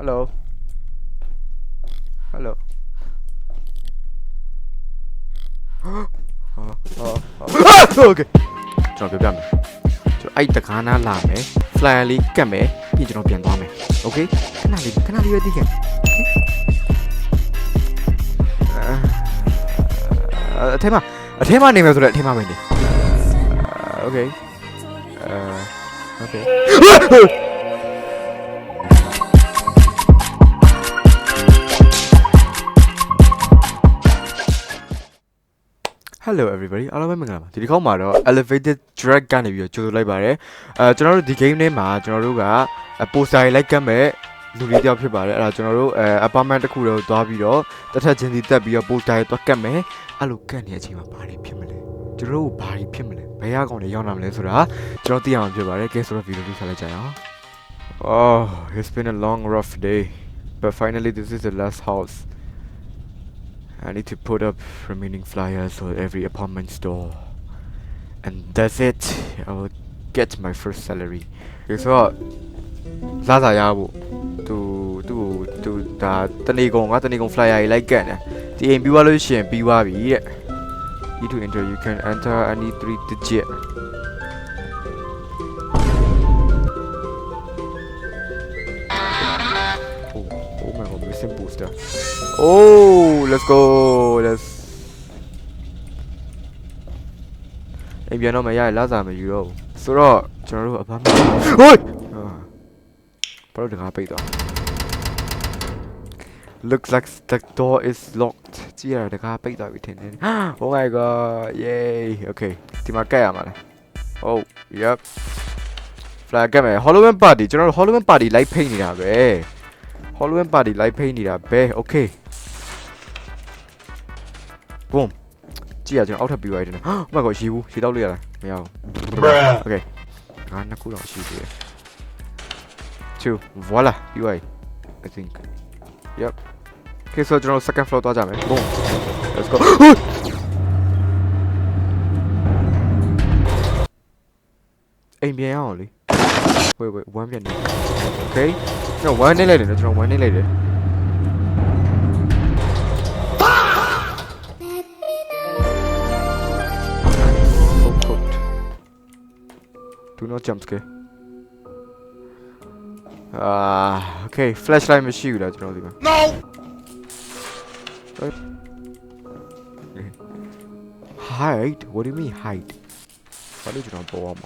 hello hello ဟာဟာโอเคကျွန်တော်ပြောပြမယ်ကျွန်တော်အဲ့တကားနားလာမယ် flyer လေးကတ်မယ်ပြီးကျွန်တော်ပြန်သွားမယ်โอเคခဏလေးခဏလေးပဲသိခဲ့အာအထဲမှာအထဲမှာနေမယ်ဆိုတော့အထဲမှာပဲနေโอเคအာโอเค Hello everybody အားလုံးပဲမင်္ဂလာပါဒီတစ်ခေါက်မှာတော့ elevated drag ကနေပြီးတော့ကြိုဆိုလိုက်ပါတယ်အဲကျွန်တော်တို့ဒီ game ထဲမှာကျွန်တော်တို့က poster လိုက်ကတ်မဲ့လူလေးတယောက်ဖြစ်ပါတယ်အဲ့ဒါကျွန်တော်တို့အဲ apartment တစ်ခုတော့သွားပြီးတော့တစ်ထပ်ချင်းစီတက်ပြီးတော့ poster တွေသွားကတ်မယ်အဲ့လိုကတ်နေတဲ့အချိန်မှာဘာတွေဖြစ်မလဲကျွန်တော်တို့ဘာတွေဖြစ်မလဲဘယ်ရကောင်တွေရောက်လာမလဲဆိုတာကျွန်တော်သိအောင်ဖြစ်ပါတယ်ကဲဆိုတော့ဗီဒီယိုလေးဆက်လိုက်ကြရအောင် Oh it's been a long rough day but finally this is the last house I need to put up remaining flyers for every apartment store. And that's it. I will get my first salary. ဒီဆိုတော့လာစားရဖို့သူသူ့ကိုသူဒါတနေကုန်ကတနေကုန် flyer ကြီးလိုက်ကတ်နေဒီအိမ်ပြီးသွားလို့ရှိရင်ပြီးသွားပြီတဲ့ Need to enter you can enter any 3 digit Oh, oh my god, missing booster. Oh, let's go. Let's အိမ်ပြန်တော့မရရလာစားမယူတော့ဘူးဆိုတော့ကျွန်တော်တို့အဖမ်းမဟိုးဘာလို့တကားပိတ်သွား Looks like the door is locked ကြည့်ရတကားပိတ်သွားပြီထင်တယ် Oh my god yay okay ဒီမှာကတ်ရမှာလဲ Oh yep flag ကတ်မယ် Halloween party ကျွန်တော်တို့ Halloween party လိုက်ဖိတ်နေတာပဲ Halloween party လိုက်ဖိတ်နေတာပဲ okay 붐 찌야 지금 아웃 해비가 이러네 엄마 거 시우 시다울리야 미안 오케이 아나 쿠라 시우야 two. Voila you I I think yep okay so general second floor to ajame boom. Let's go. Aim bien only wait wait one minute. Okay no one minute later no one minute later. Do not jump scare အာ okay flashlight မရှိဘူးလားကျွန်တော်ဒီမှာ No. hide what do you mean hide ဘာလို့ကျွန်တော်ပေါ်အောင်မ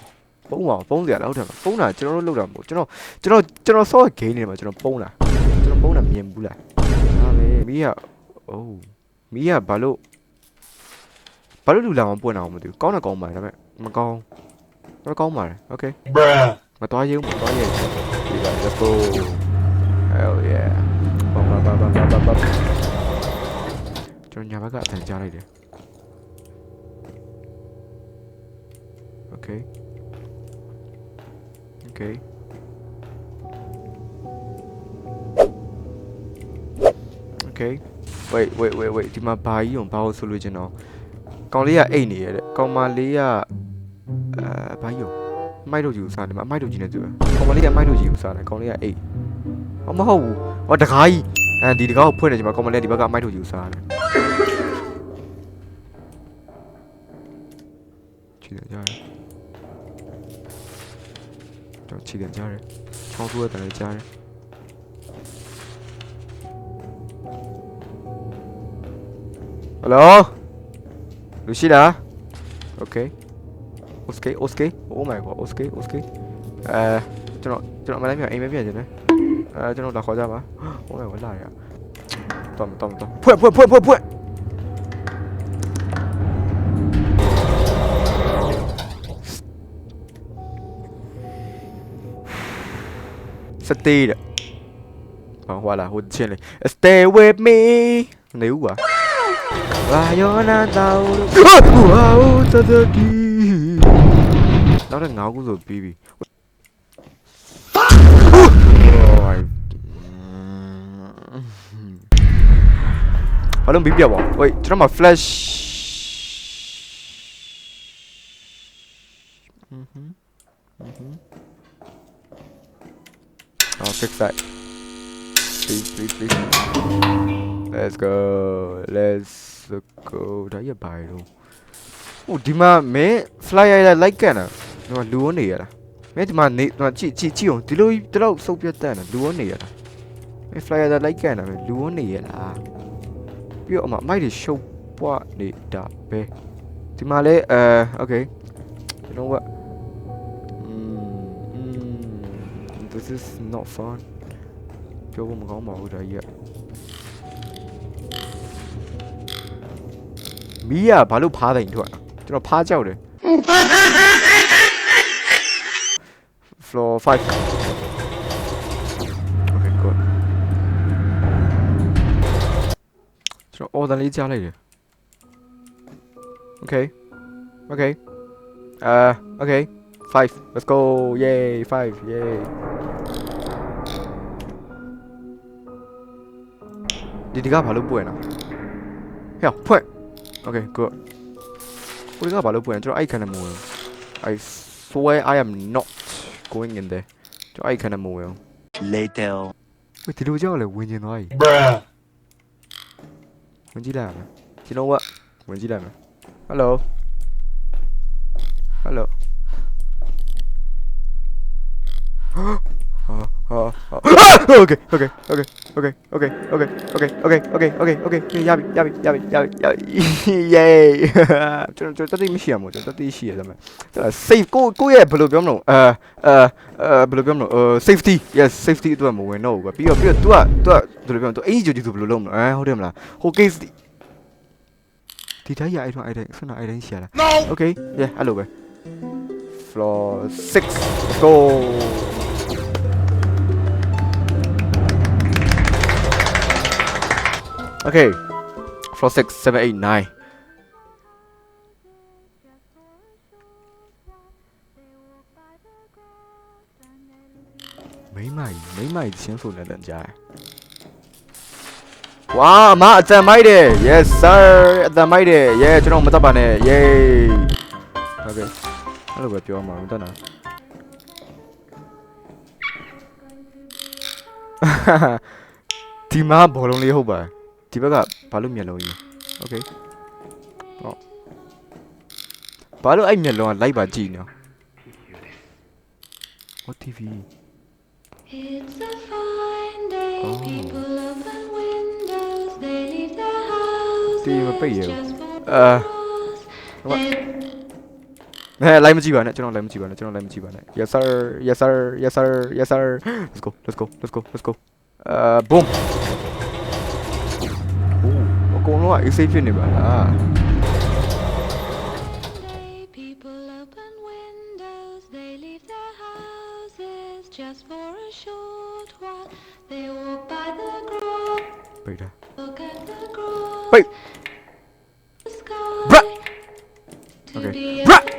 ပုံးပါပုံးစရာလောက်တယ်မပုံးတာကျွန်တော်တို့လောက်တာမဟုတ်ကျွန်တော်ကျွန်တော်ကျွန်တော်ဆော့ဂိမ်းနေမှာကျွန်တော်ပုံးတာကျွန်တော်ပုံးတာမြင်ဘူးလားဟာပဲမီးကအိုးမီးကဘာလို့ဘာလို့လူလာအောင်ပွင့်အောင်မသိဘူးကောင်းတာကောင်းပါတယ်ဒါပေမဲ့မကောင်း တော့ကောင်းပါတယ် okay Bruh. မတော်ရုံမတော်ရဲဒီက let's go hell yeah ဘာဘာဘာဘာဘာဘာကျွန်တော်ညာဘက်ကအတန်ကြားလိုက်တယ် okay okay okay wait wait wait wait ဒီမှာဘာကြီးအောင်ဘာလို့ဆိုလို့ကျွန်တော်ကောင်လေးကအိတ်နေရတဲ့ကောင်မလေးက အဲဘာကြီးအောင် မိုက်တို့ကြီးကိုစားတယ်မအမိုက်တို့ကြီးနဲ့တူတယ်ကောင်မလေးကမိုက်တို့ကြီးကိုစားတယ်ကောင်လေးကအိတ်ဟောမဟုတ်ဘူးဟောတကားကြီးအဲဒီတကားကိုဖွင့်နေချိန်မှာကောင်မလေးကဒီဘက်ကအမိုက်တို့ကြီးကိုစားတယ်ချီတယ်ကြားတယ်တော့ချီတယ်ကြားတယ်ချောင်းဆိုးတဲ့တယ်ကြားတယ်ဟယ်လိုလူရှိလားโอเค Oske Oske Oh my god Oske Oske အဲကျွန်တော်ကျွန်တော်မလိုက်မြအိမ်မပြည့်ခြင်းနဲ့အဲကျွန်တော်လာခေါ်ကြပါ Oh my god လာရတော်တော်တော်ဖွက်ဖွက်ဖွက်ဖွက်ဖွက်စတေးတဲ့ဟောဟွာလာဟိုချင်းလေ Stay with me နေဦးပါဘာယောနာတောင်းဝါဦးတတတီ နောက်တဲ့9ခုဆိုပြီးပြီဘာလို့ပြီးပြပါ့။ Wait my flash. ဟွန်းဟွန်းဟွန်း။ Oh fix that. Please please please. Let's go. Let's go. Oh, me fly I like ရိုက်လိုက်ကန်တာ။ ဒီမှာလူဝနေရတာမင်းဒီမှာနေဒီမှာကြည့်ကြည့်ကြည့်အောင်ဒီလိုဒီလောက်စုပ်ပြတ်တတ်တာလူဝနေရတာမင်း flyer လိုက်ကန်တာမင်းလူဝနေရလားပြီးတော့အမမိုက်တွေရှုပ်ပွားနေတာပဲဒီမှာလဲအဲ okay you know what mm, mm, this is not fun ပြောဖို့မကောင်းပါဘူးဒါကြီးကမီးကဘာလို့ဖားတယ်ထွက်တာကျွန်တော်ဖားကြောက်တယ် floor 5 okay good ကျွန်တော် order လေးကြားလိုက်တယ် okay okay uh okay 5 let's go yay 5 yay ဒီဒီကဘာလို့ပွင့်တာဟဲ့ဖွင့် okay good ကိုဒီကဘာလို့ပွင့်ကျွန်တော်အဲ့ခဏမဝင် I swear I am not 고잉인데 저 아이카는 뭐예요? Later. 왜 들어오지 않아? 왠지 나이. Bruh. 왠지 나. You know what? 왠지 나. Hello. Hello. 어, 어, 어. 오케이, 오케이, 오케이 ok ok ok ok ok ok ok ok ya bị ya bị ya bị ya bị ya bị yay cho cho cho tí mới xỉa một cho tí xỉa rồi mà tức là save cô cô ấy blue biom nổ ờ ờ ờ blue biom nổ ờ safety. Yes safety tôi mà quên nổ và bây giờ bây giờ tôi tôi blue biom tôi ấy giờ thì tôi blue lông nữa à hồi đêm là ok thì thấy vậy thôi ai đấy sao nào ai đấy xỉa là ok yeah alo về floor six. Go. Okay. Floor 6, 7, 8, 9. Mấy mày, mấy mày chiến phủ này đạn trái. Wow, má ở mày đi. Yes sir, ở mày đi. Yeah, chúng nó mới tập bàn này. Yay. Okay. Nó là bởi tiêu mà, không nào. Thì má bỏ luôn đi hô bởi. ဒီဘက်ကဘာလို့မျက်လုံးကြီး okay ဟောဘာလို့အဲ့မျက်လုံးကလိုက်ပါကြည့်နေ What TV It's a fine day. Oh. People open windows. They leave their houses TV မပိတ်ရဘူး just for အာ balls. What? They ဟဲ့လိုက်မကြည့်ပါနဲ့ကျွန်တော်လိုက်မကြည့်ပါနဲ့ကျွန်တော်လိုက်မကြည့်ပါနဲ့ yes sir yes sir yes sir yes sir let's go let's go let's go let's go အာ boom အိုး အကုန်လုံးက AC ဖြစ်နေပါလား day, people open windows. They leave their houses just for a short while. They walk by the grove, ပိတ်တာ look at the grove. Wait. The sky. Bruh. To Okay. the Bruh. night.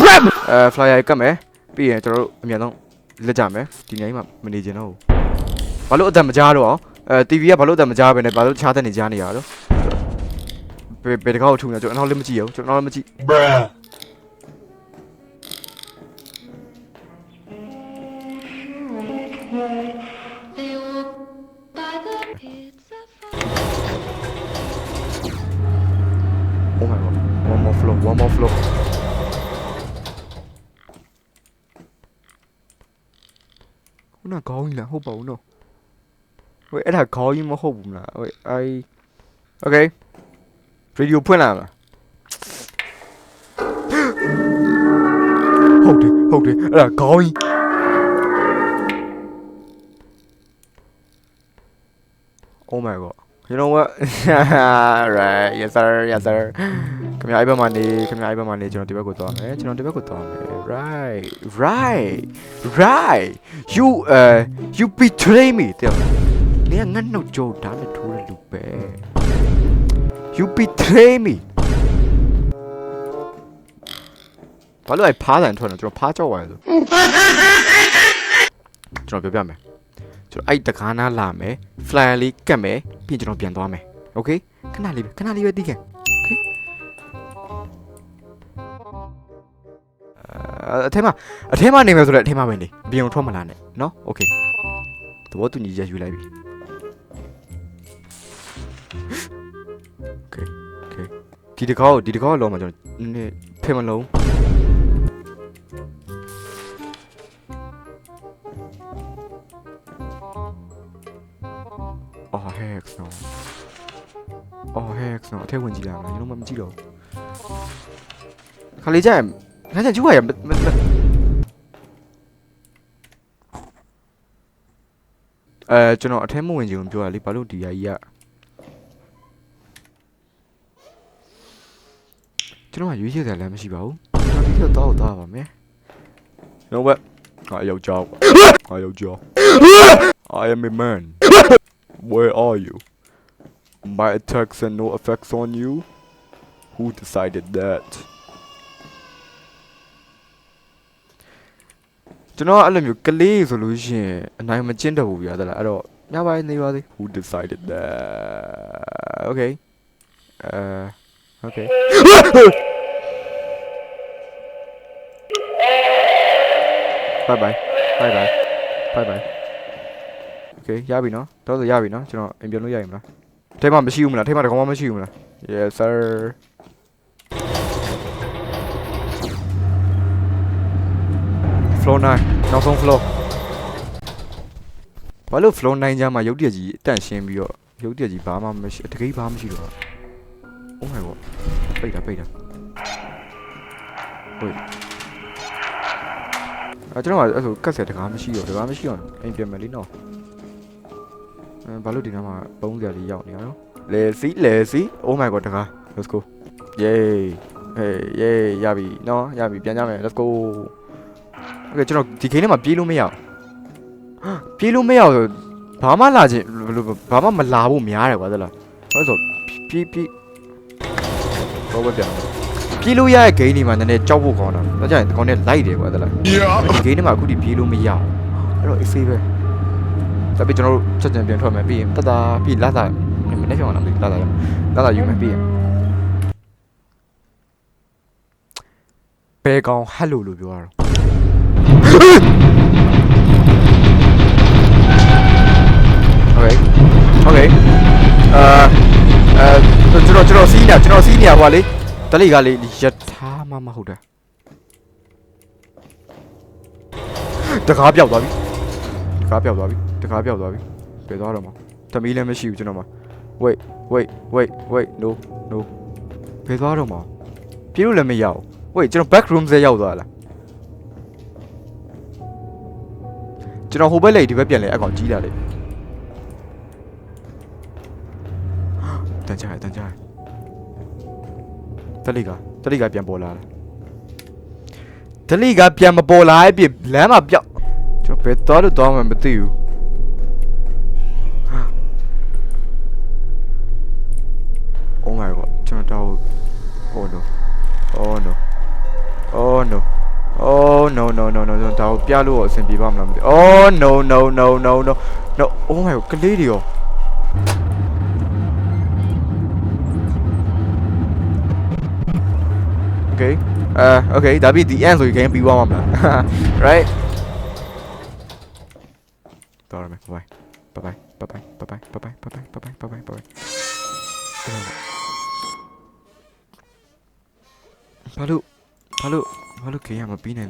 bram အဲ flyer ကတ်မယ်ပြီးရင်ကျွန်တော်တို့အမြန်ဆုံးလက်ကြမယ်ဒီနေ့မှမနေချင်တော့ဘူးဘာလို့အတန်မကြားတော့အောင် အဲ TV ကဘာလို့အတန်မကြားပဲနဲ့ဘာလို့ချားတဲ့နေကြားနေရတော့ဘယ်ဘယ်တကောက်ထူနေကျွန်တော်နောက်လည်းမကြည့်ရဘူးကျွန်တော်နောက်လည်းမကြည့် Bruh. They walk by the. It's a fine. Oh my god. One more floor. One more floor. Ủa là có gì là hô bầu đâu. Wait, အဲ့ဒါ Wait, ed ha call you mo ho bum na. Wait, I Okay. Radio puen la. Hold it, hold it. Ed ha call you. Oh my god. You know what? right, yes sir, yes sir. Come here, Iba Mandi. Come here, Iba Mandi. Chino tiba kutoan. Eh, chino tiba kutoan. Right, right, right. You, uh, you betray me. Tell. နေကငတ်နှုတ်ကြောဒါနဲ့ထိုးတဲ့လူပဲ You betray me ဘာလို့အဲ့ဖားတန်ထွက်နေကျွန်တော်ဖားကြောက်ပါလေဆိုကျွန်တော်ပြောပြမယ်ကျွန်တော်အဲ့တကားနာလာမယ် flyer လေးကတ်မယ်ပြီးကျွန်တော်ပြန်သွားမယ် okay ခဏလေးပဲခဏလေးပဲတီးခဲ့ okay အထဲမှာအထဲမှာနေမယ်ဆိုတော့အထဲမှာပဲနေပြင်အောင်ထွက်မလာနဲ့နော် okay သဘောတူညီချက်ယူလိုက်ပြီ ဒီတကောက်ဒီတကောက်လောမှာကျွန်တော်နည်းဖဲမလုံးအော် hex နော်အော် hex နော်အထက်ဝင်ကြည့်လာမလားကျွန်တော်မကြည့်တော့ဘူးခါလေးကျရင်ခါကျကျူရရမမမအဲကျွန်တော်အထက်မဝင်ချင်ဘူးပြောရလေဘာလို့ဒီဟာကြီးက ကျွန်တော်ကရွေးချယ်တယ်လည်းမရှိပါဘူးကျွန်တော်ဒီတော့တော့တော့ပါမယ်နော်ဘငါယောက်ျားငါယောက်ျား I am a man where are you my attacks and no effects on you who decided that ကျွန်တော်အဲ့လိုမျိုးကလေးဆိုလို့ရှိရင်အနိုင်မကျင့်တော့ဘူးပြရသလားအဲ့တော့ညပိုင်းနေပါသေး who decided that okay uh okay bye bye bye bye bye bye okay ရပြီနော်တော့ဆိုရပြီနော်ကျွန်တော်အိမ်ပြန်လို့ရပြီမလားထိမမရှိဘူးမလားထိမတကောင်မှမရှိဘူးမလား yes sir floor 9နောက်ဆုံး floor ဘာလို့ floor 9ကျမ်းမှာရုပ်တရက်ကြီးအတန့်ရှင်းပြီးတော့ရုပ်တရက်ကြီးဘာမှမရှိတကိဘာမှမရှိတော့ Oh my god ပိတ်တာပိတ်တာဟိုအဲကျွန်တော်ကအဲ့ဆိုကတ်ဆက်တကားမရှိတော့တကားမရှိတော့အိမ်ပြန်မယ်လीနော်အဲဘာလို့ဒီနားမှာပုံးစရာလေးရောက်နေရနော်လေစီလေစီ Oh my god တကား Let's go Yay Hey yay ရပြီနော်ရပြီပြန်ကြမယ် Let's go โอเคကျွန်တော်ဒီ game ထဲမှာပြေးလို့မရဘူးပြေးလို့မရဘူးဆိုဘာမှလာခြင်းဘယ်လိုဘာမှမလာဖို့များတယ်ကွာသလားဟုတ်ဆိုပြေးပြေး တော့ပဲပြန်ပြေးလို့ရတဲ့ game တွေမှာနည်းနည်းကြောက်ဖို့ကောင်းတာဒါကြောင့်ဒီကောင်နဲ့လိုက်တယ်ကွာသလားဒီ game ထဲမှာအခုဒီပြေးလို့မရဘူးအဲ့တော့ AC ပဲဒါပေမဲ့ကျွန်တော်တို့ချက်ချင်ပြန်ထွက်မယ်ပြီးရင်တတာပြီးလာတာမနေ့ပြောင်းလာပြီလာတာလာတာယူမယ်ပြီးရင်ဘယ်ကောင်ဟယ်လိုလို့ပြောရတော့ Okay Okay အာအဲ ကျွန်တော်ကျွန်တော်စီးနေကျွန်တော်စီးနေရပါလေတလိကလေယထာမမဟုတ်တာတကားပြောက်သွားပြီတကားပြောက်သွားပြီတကားပြောက်သွားပြီပြေသွားတော့မှာသမီးလည်းမရှိဘူးကျွန်တော်မှာ wait wait wait wait no no ပြေသွားတော့မှာပြေလို့လည်းမရဘူး wait ကျွန်တော် back room ထဲရောက်သွားလားကျွန်တော်ဟိုဘက်လေဒီဘက်ပြန်လေအကောင်ကြီးလာလေ န်ကြရတန်ကြရတလိကတလိကပြန်ပေါ်လာလားတလိကပြန်မပေါ်လာအပြင်လမ်းမှာပြောက်ကျွန်တော်ဘယ်သွားလို့သွားမှမသိဘူး Oh my god ကျွန်တော်တော့ Oh no Oh no Oh no Oh no no no no ကျွန်တော်ဒါကိုပြလို့အဆင်ပြေပါမလားမသိ Oh no no no no no no Oh my god ကလေးတွေရော Okay. Uh, okay, that'll be the end, so you can be warm up. right? Rồi mày, bye bye. Bye bye, bye bye, bye bye, bye bye, bye bye, bye bye, bye bye. Palu, Palu, Palu kìa mà pin này.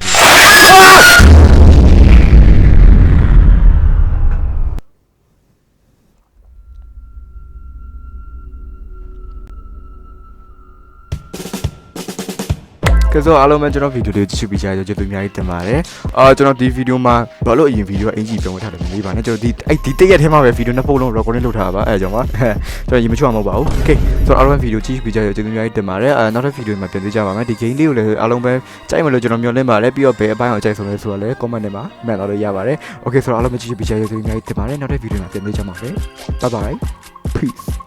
ကမပြီးနိုင်ဘူး ကဲဆိုအားလုံးပဲကျွန်တော်ဗီဒီယိုလေးကြည့်ရှုပြီးကြရကျေးဇူးအများကြီးတင်ပါတယ်အာကျွန်တော်ဒီဗီဒီယိုမှာဘာလို့အရင်ဗီဒီယိုကအင်ဂျီပြောင်းထားတယ်မလေးပါနဲ့ကျွန်တော်ဒီအဲ့ဒီတရက်ထဲမှာပဲဗီဒီယိုနှစ်ပုတ်လုံး recording လုပ်ထားတာပါအဲကြောင့်ပါကျွန်တော်ရင်မချွတ်မှာမဟုတ်ပါဘူးโอเคဆိုတော့အားလုံးပဲဗီဒီယိုကြည့်ရှုပြီးကြရကျေးဇူးအများကြီးတင်ပါတယ်အာနောက်ထပ်ဗီဒီယိုမှာပြန်တွေ့ကြပါမယ်ဒီ game လေးကိုလည်းအားလုံးပဲကြိုက်မလို့ကျွန်တော်မျှော်လင့်ပါတယ်ပြီးတော့ဘယ်အပိုင်းအောင်ကြိုက်ဆုံးလဲဆိုတော့လည်း comment ထဲမှာမှတ်လာလို့ရပါတယ်โอเคဆိုတော့အားလုံးပဲကြည့်ရှုပြီးကြရကျေးဇူးအများကြီးတင်ပါတယ်နောက်ထပ်ဗီဒီယိုမှာပြန်တွေ့ကြပါမယ် bye bye peace